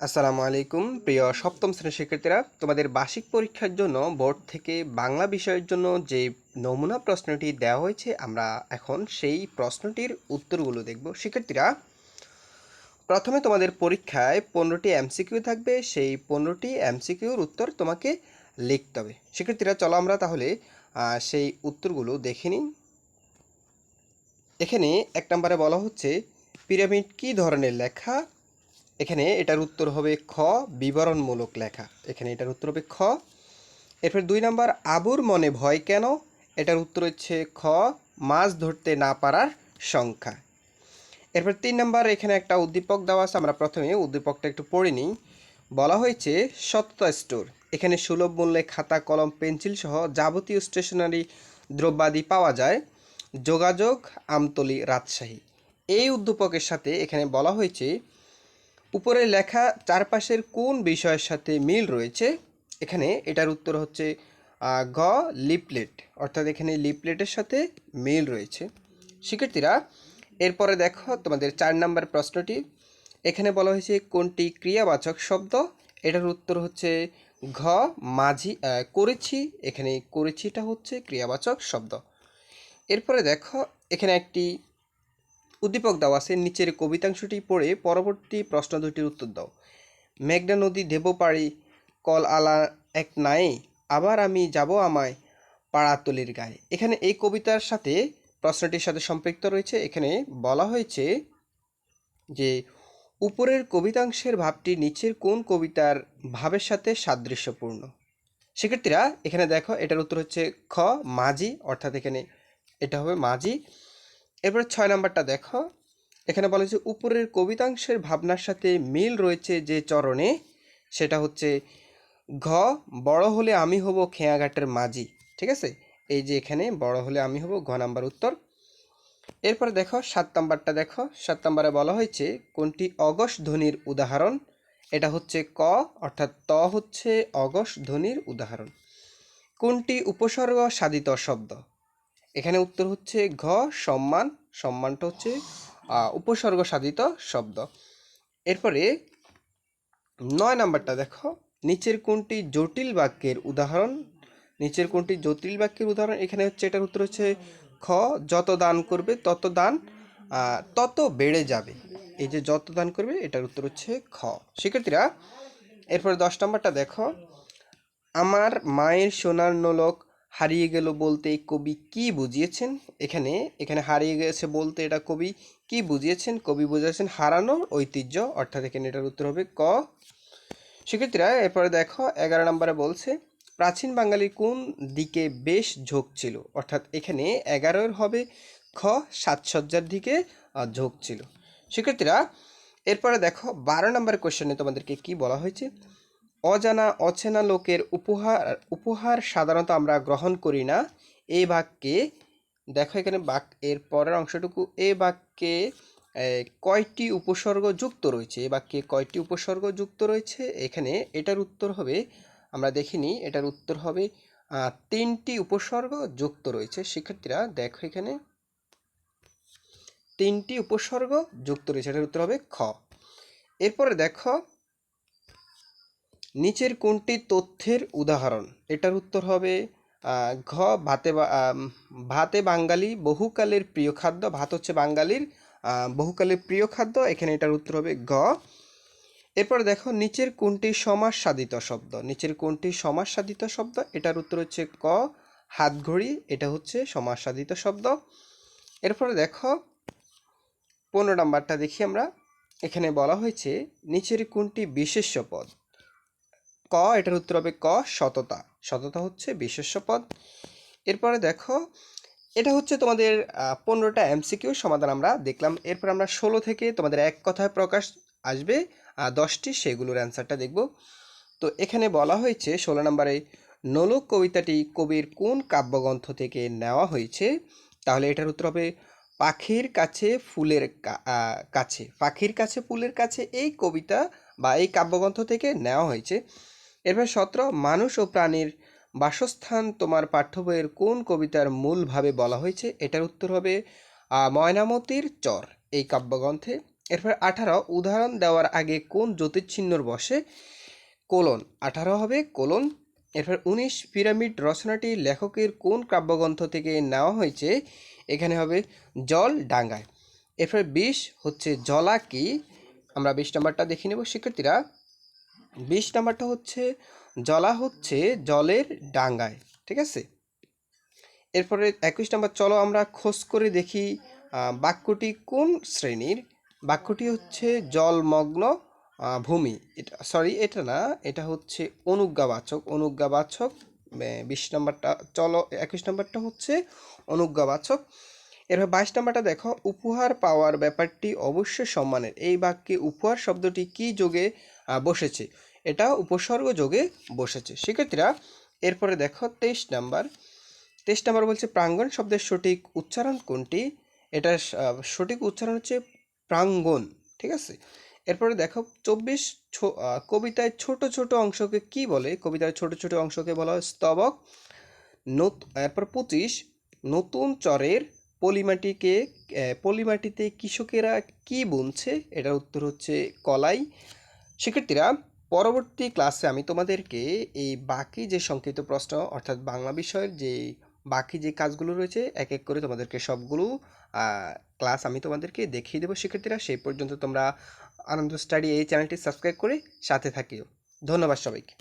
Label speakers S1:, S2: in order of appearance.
S1: আসসালামু আলাইকুম। প্রিয় সপ্তম শ্রেণির শিক্ষার্থীরা, তোমাদের বার্ষিক পরীক্ষার জন্য বোর্ড থেকে বাংলা বিষয়ের জন্য যে নমুনা প্রশ্নটি দেওয়া হয়েছে, আমরা এখন সেই প্রশ্নটির উত্তরগুলো দেখব। শিক্ষার্থীরা, প্রথমে তোমাদের পরীক্ষায় পনেরোটি এমসিকিউ থাকবে, সেই পনেরোটি এমসিকিউর উত্তর তোমাকে লিখতে হবে। শিক্ষার্থীরা, চলো আমরা তাহলে সেই উত্তরগুলো দেখে নিই। এখানে এক নম্বরে বলা হচ্ছে, পিরামিড কী ধরনের লেখা? এখানে এটার উত্তর হবে খ, বিবরণমূলক লেখা। এখানে এটার উত্তর হবে খ। এরপর দুই নাম্বার, আবুর মনে ভয় কেন? এটার উত্তর হচ্ছে খ, মাছ ধরতে না পারার সংখ্যা। এরপর তিন নাম্বার, এখানে একটা উদ্দীপক দেওয়া আছে, আমরা প্রথমে উদ্দীপকটা একটু পড়ে নিই। বলা হয়েছে, সত্তা স্টোর। এখানে সুলভ মূল্যে খাতা, কলম, পেন্সিল সহ যাবতীয় স্টেশনারি দ্রব্যাদি পাওয়া যায়। যোগাযোগ, আমতলি রাজশাহী। এই উদ্দীপকের সাথে এখানে বলা হয়েছে উপরে লেখা চারপাশের কোন বিষয়ের সাথে মিল রয়েছে? এখানে এটার উত্তর হচ্ছে গ লিপলেট। অর্থাৎ এখানে লিপলেটের সাথে মিল রয়েছে। শিক্ষার্থীরা, এরপরে দেখো তোমাদের চার নাম্বার প্রশ্নটি। এখানে বলা হয়েছে, কোনটি ক্রিয়াবাচক শব্দ? এটার উত্তর হচ্ছে, ঘ, মাঝি করেছি। এখানে করেছিটা হচ্ছে ক্রিয়াবাচক শব্দ। এরপরে দেখো, এখানে একটি উদ্দীপক দেওয়া আছে নিচের কবিতাংশটি পড়ে পরবর্তী প্রশ্ন দুটির উত্তর দাও। মেঘনা নদী দেব পারি কল আলা এক নাই, আবার আমি যাব আমায় পাড়াতলির গায়ে। এখানে এই কবিতার সাথে প্রশ্নটির সাথে সম্পৃক্ত রয়েছে। এখানে বলা হয়েছে যে, উপরের কবিতাংশের ভাবটি নিচের কোন কবিতার ভাবের সাথে সাদৃশ্যপূর্ণ? শিক্ষার্থীরা, এখানে দেখো, এটার উত্তর হচ্ছে খ, মাঝি, অর্থাৎ এখানে এটা হবে মাঝি। এরপর ছয় নাম্বারটা দেখো। এখানে বলা হয়েছে, উপরের কবিতাংশের ভাবনার সাথে মিল রয়েছে যে চরণে, সেটা হচ্ছে, ঘ, বড় হলে আমি হব খেয়াঘাটের মাঝি। ঠিক আছে? এই যে এখানে, বড় হলে আমি হব, ঘ নাম্বার উত্তর। এরপরে দেখো, সাত নাম্বারটা দেখো। সাত নাম্বারে বলা হয়েছে, কোনটি অগস ধ্বনির উদাহরণ? এটা হচ্ছে ক, অর্থাৎ ত হচ্ছে অগস ধ্বনির উদাহরণ। কোনটি উপসর্গ সাধিত শব্দ? এখানে উত্তর হচ্ছে ঘ, সম্মান। সম্মানটা হচ্ছে উপসর্গ সাধিত শব্দ। এরপরে নয় নাম্বারটা দেখো। নিচের কোনটি জটিল বাক্যের উদাহরণ? নিচের কোনটি জটিল বাক্যের উদাহরণ? এখানে হচ্ছে, এটার উত্তর হচ্ছে খ, যত দান করবে তত দান তত বেড়ে যাবে। এই যে যত দান করবে, এটার উত্তর হচ্ছে খ। শিক্ষার্থীরা, এরপরে দশ নাম্বারটা দেখো। আমার মায়ের সোনার নোলক হারিয়ে গেল বলতে কবি কি বুঝিয়েছেন? এখানে এখানে হারিয়ে গেছে বলতে এটা কবি কি বুঝিয়েছেন? কবি বুঝিয়েছেন হারানোর ঐতিহ্য, অর্থাৎ এখানে এটার উত্তর হবে ক। শিক্ষার্থীরা, এরপরে দেখো, এগারো নম্বরে বলছে, প্রাচীন বাঙালির কোন দিকে বেশ ঝোঁক ছিল? অর্থাৎ এখানে এগারোর হবে খ, সাজসজ্জার দিকে ঝোঁক ছিল। শিক্ষার্থীরা, এরপরে দেখো, বারো নম্বর কোশ্চেনে তোমাদেরকে কি বলা হয়েছে? অজানা, অচেনা লোকের উপহার উপহার সাধারণত আমরা গ্রহণ করি না। এই বাক্যে, দেখো এখানে বাক, এর পরের অংশটুকু এই বাক্যে কয়টি উপসর্গ যুক্ত রয়েছে? এই বাক্যে কয়টি উপসর্গ যুক্ত রয়েছে? এখানে এটার উত্তর হবে, আমরা দেখিনি, এটার উত্তর হবে তিনটি উপসর্গ যুক্ত রয়েছে। শিক্ষার্থীরা, দেখো এখানে। তিনটি উপসর্গ যুক্ত রয়েছে, এটার উত্তর হবে খ। এরপরে দেখো নিচের কোনটি তথ্যের উদাহরণ? এটার উত্তর হবে ঘ, ভাতে ভাতে বাঙালি, বহুকালের প্রিয় খাদ্য, ভাত হচ্ছে বাঙালির বহুকালের প্রিয় খাদ্য, এখানে এটার উত্তর হবে গ এরপর দেখো, নিচের কোনটি সমাস সাধিত শব্দ? নিচের কোনটি সমাস সাধিত শব্দ? এটার উত্তর হচ্ছে ক, হাতঘড়ি, এটা হচ্ছে সমাস সাধিত শব্দ। এরপরে দেখো, পনেরো নাম্বারটা দেখি আমরা। এখানে বলা হয়েছে, নিচের কোনটি বিশেষ্য পদ? ক, এটার উত্তর হবে ক, সততা। সততা হচ্ছে বিশেষ্য এরপরে দেখো, এটা হচ্ছে তোমাদের পনেরোটা এমসিকিউ সমাধান আমরা দেখলাম। এরপর আমরা ষোলো থেকে তোমাদের এক কথায় প্রকাশ আসবে দশটি সেগুলোর অ্যান্সারটা দেখব। তো এখানে বলা হয়েছে, ষোলো নম্বরে নোলক কবিতাটি কবির কোন কাব্যগ্রন্থ থেকে নেওয়া হয়েছে? তাহলে এটার উত্তর হবে, পাখির কাছে ফুলের কাছে, পাখির কাছে ফুলের কাছে এই কবিতা বা এই কাব্যগ্রন্থ থেকে নেওয়া হয়েছে। এরপর সতেরো, মানুষ ও প্রাণীর বাসস্থান, তোমার পাঠ্য বইয়ের কোন কবিতার মূলভাবে বলা হয়েছে? এটার উত্তর হবে ময়নামতির চর, এই কাব্যগ্রন্থে। এরপর আঠারো, উদাহরণ দেওয়ার আগে কোন জ্যোতির্চিহ্নর বসে? কোলন, আঠারো হবে কোলন। এরপর উনিশ, পিরামিড রচনাটি লেখকের কোন কাব্যগ্রন্থ থেকে নেওয়া হয়েছে? এখানে হবে, জল ডাঙ্গায়। এরপর বিশ, হচ্ছে জলা কি? আমরা বিশ নাম্বারটা দেখে নেব, শিক্ষার্থীরা। বিশ নাম্বারটা হচ্ছে, জলা হচ্ছে জলের ডাঙ্গায়, ঠিক আছে? এরপরে একুশ নাম্বার, চলো আমরা খোঁজ করে দেখি বাক্যটি কোন শ্রেণির? বাক্যটি হচ্ছে জলমগ্ন ভূমি। এটা সরি এটা না, এটা হচ্ছে অনুজ্ঞাবাচক অনুজ্ঞাবাচক বিশ নাম্বারটা, চলো একুশ নাম্বারটা হচ্ছে অনুজ্ঞাবাচক। এরপর বাইশ নাম্বারটা দেখো, উপহার পাওয়ার ব্যাপারটি অবশ্যই সম্মানের। এই বাক্যে উপহার শব্দটি কি যোগে বসেছে? এটা উপসর্গ যোগে বসেছে। শিক্ষার্থীরা এরপরে দেখো তেইশ নাম্বার। তেইশ নাম্বার বলছে প্রাঙ্গণ শব্দের সঠিক উচ্চারণ কোনটি? এটার সঠিক উচ্চারণ হচ্ছে প্রাঙ্গণ, ঠিক আছে? এরপরে দেখো চব্বিশ কবিতায় ছোট ছোট অংশকে কি বলে? কবিতার ছোট ছোট অংশকে বলা হয় স্তবক। নত- এরপর পঁচিশ, নতুন চরের পলিমাটিকে পলিমাটিতে কৃষকেরা কি বুনছে? এটার উত্তর হচ্ছে কলাই। শিক্ষার্থীরা পরবর্তী ক্লাসে আমি তোমাদেরকে এই বাকি যে সংক্ষিপ্ত প্রশ্ন, অর্থাৎ বাংলা বিষয়ের যে বাকি যে কাজগুলো রয়েছে এক এক করে তোমাদেরকে সবগুলো ক্লাস আমি তোমাদেরকে দেখিয়ে দেবো শিক্ষার্থীরা। সেই পর্যন্ত তোমরা আনন্দ স্টাডি এই চ্যানেলটি সাবস্ক্রাইব করে সাথে থাকিও। ধন্যবাদ সবাইকে।